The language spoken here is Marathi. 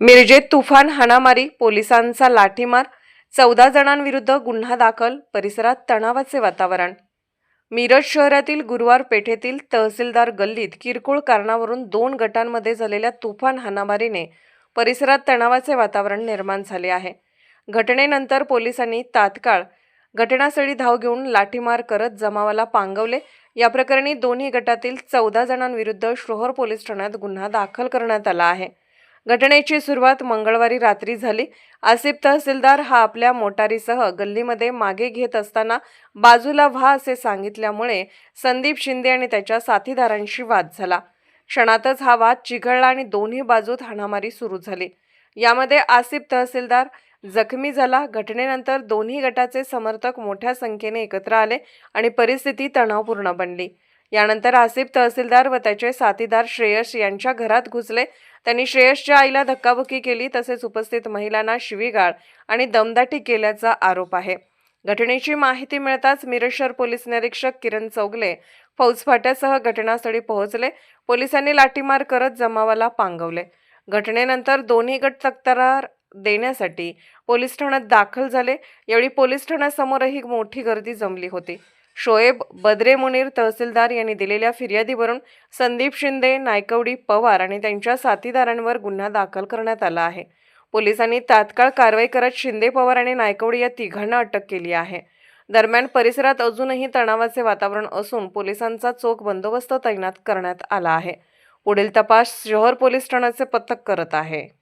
मिरजेत तुफान हाणामारी पोलिसांचा लाठीमार चौदा जणांविरुद्ध गुन्हा दाखल परिसरात तणावाचे वातावरण. मिरज शहरातील गुरुवार पेठेतील तहसीलदार गल्लीत किरकोळ कारणावरून दोन गटांमध्ये झालेल्या तुफान हाणामारीने परिसरात तणावाचे वातावरण निर्माण झाले आहे. घटनेनंतर पोलिसांनी तात्काळ घटनास्थळी धाव घेऊन लाठीमार करत जमावाला पांगवले. या प्रकरणी दोन्ही गटातील चौदा जणांविरुद्ध शोहर पोलीस ठाण्यात गुन्हा दाखल करण्यात आला आहे. घटनेची सुरुवात मंगळवारी रात्री झाली. आसिफ तहसीलदार हा आपल्या मोटारीसह गल्लीमध्ये मागे घेत असताना बाजूला व्हा असे सांगितल्यामुळे संदीप शिंदे आणि त्याच्या साथीदारांशी वाद झाला. क्षणातच हा वाद चिघळला आणि दोन्ही बाजूत हाणामारी सुरू झाली. यामध्ये आसिफ तहसीलदार जखमी झाला. घटनेनंतर दोन्ही गटाचे समर्थक मोठ्या संख्येने एकत्र आले आणि परिस्थिती तणावपूर्ण बनली. यानंतर आसिफ तहसीलदार व त्याचे साथीदार श्रेयस यांच्या घरात घुसले. त्यांनी श्रेयसच्या आईला धक्काबुक्की केली तसेच उपस्थित महिलांना शिवीगाळ आणि दमदाटी केल्याचा आरोप आहे. घटनेची माहिती मिळताच मिरज पोलीस निरीक्षक किरण चौगले फौजफाट्यासह घटनास्थळी पोहोचले. पोलिसांनी लाठीमार करत जमावाला पांगवले. घटनेनंतर दोन्ही गट तक्रार देण्यासाठी पोलीस ठाण्यात दाखल झाले. यावेळी पोलीस ठाण्यासमोरही मोठी गर्दी जमली होती. शोएब बद्रे मुनीर तहसीलदार यांनी दिलेल्या फिर्यादीवरून संदीप शिंदे नायकवडी पवार आणि त्यांच्या साथीदारांवर गुन्हा दाखल करण्यात आला आहे. पोलिसांनी तात्काळ कारवाई करत शिंदे पवार आणि नायकवडी या तिघांना अटक केली आहे. दरम्यान परिसरात अजूनही तणावाचे वातावरण असून पोलिसांचा चोख बंदोबस्त तैनात करण्यात आला आहे. पुढील तपास शहर पोलीस ठाण्याचे पथक करत आहे.